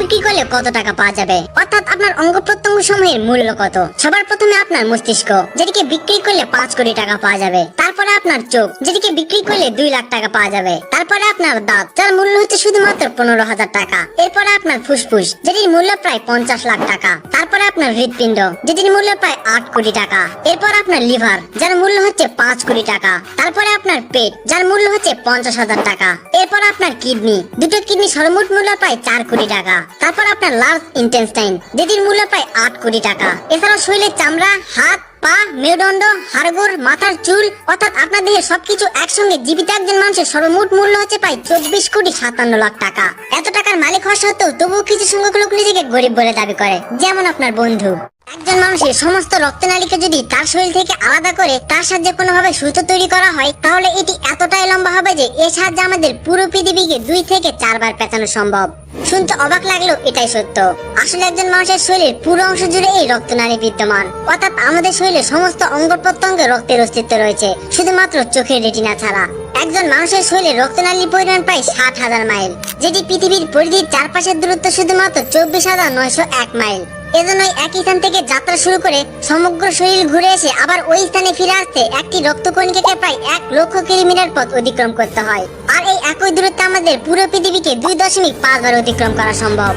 করলে কত টাকা পাওয়া যাবে? অর্থাৎ আপনার অঙ্গ প্রত্যঙ্গ সমূহের মূল্য কত? সবার প্রথমে আপনার মস্তিষ্ক, যেটিকে বিক্রি করলে পাঁচ কোটি টাকা পাওয়া যাবে। আপনার চোখ, যেটিকে বিক্রি করলে দুই লাখ টাকা পাওয়া যাবে। তারপরে আপনার দাঁত, যার মূল্য হচ্ছে শুধুমাত্র পনেরো হাজার টাকা। এরপরে আপনার ফুসফুস, যেটির মূল্য প্রায় পঞ্চাশ লাখ টাকা। তারপরে আপনার হৃৎপিণ্ড, যেটির মূল্য প্রায় আট কোটি টাকা। এরপর আপনার লিভার, যার মূল্য হচ্ছে পাঁচ কোটি টাকা। তারপরে আপনার পেট, যার মূল্য হচ্ছে পঞ্চাশ হাজার টাকা। এরপর আপনার কিডনি, দুটো কিডনি সর্বমোট মূল্য প্রায় চার কোটি টাকা। তারপর আপনার লার্জ ইন্টেস্টাইন, যেটির মূল্য প্রায় আট কোটি টাকা। এছাড়াও শরীরের চামড়া, হাত পা, মেরুদণ্ড, হাড়গোড়, মাথার চুল, অর্থাৎ আপনার দেহের সবকিছু একসঙ্গে জীবিত একজন মানুষের সর্বমোট মূল্য হচ্ছে প্রায় চব্বিশ কোটি সাতান্ন লাখ টাকা। এত টাকার মালিক হওয়া সত্ত্বেও তবুও কিছু সংখ্যক লোক নিজেকে গরিব বলে দাবি করে। যেমন আপনার বন্ধু। একজন মানুষের সমস্ত রক্তনালীকে যদি তার শরীর থেকে আলাদা করে তার সাহায্যে কোনোভাবে সুতো তৈরি করা হয়, তাহলে এটি এতটাই লম্বা হবে যে এর সাহায্যে আমাদের পুরো পৃথিবীকে দুই থেকে চারবার পেঁচানো সম্ভব। শুনতে অবাক লাগলেও এটাই সত্য। আসলে একজন মানুষের শরীরের পুরো অংশ জুড়ে এই রক্তনালী বিদ্যমান। অর্থাৎ আমাদের শরীরে সমস্ত অঙ্গ প্রত্যঙ্গে রক্তের অস্তিত্ব রয়েছে, শুধুমাত্র চোখের রেটিনা ছাড়া। একজন মানুষের শরীরে রক্তনালীর পরিমাণ প্রায় ষাট হাজার মাইল, যেটি পৃথিবীর পরিধির চারপাশের দূরত্ব শুধুমাত্র চব্বিশ হাজার নয়শো এক মাইল। এজন্যই একই স্থান থেকে যাত্রা শুরু করে সমগ্র শরীর ঘুরে এসে আবার ওই স্থানে ফিরে আসতে একটি রক্তকণিকাকে প্রায় এক লক্ষ কিলোমিটার পথ অতিক্রম করতে হয়। আর একই দূরত্বে আমাদের পুরো পৃথিবীকে দুই দশমিক পাঁচবার অতিক্রম করা সম্ভব।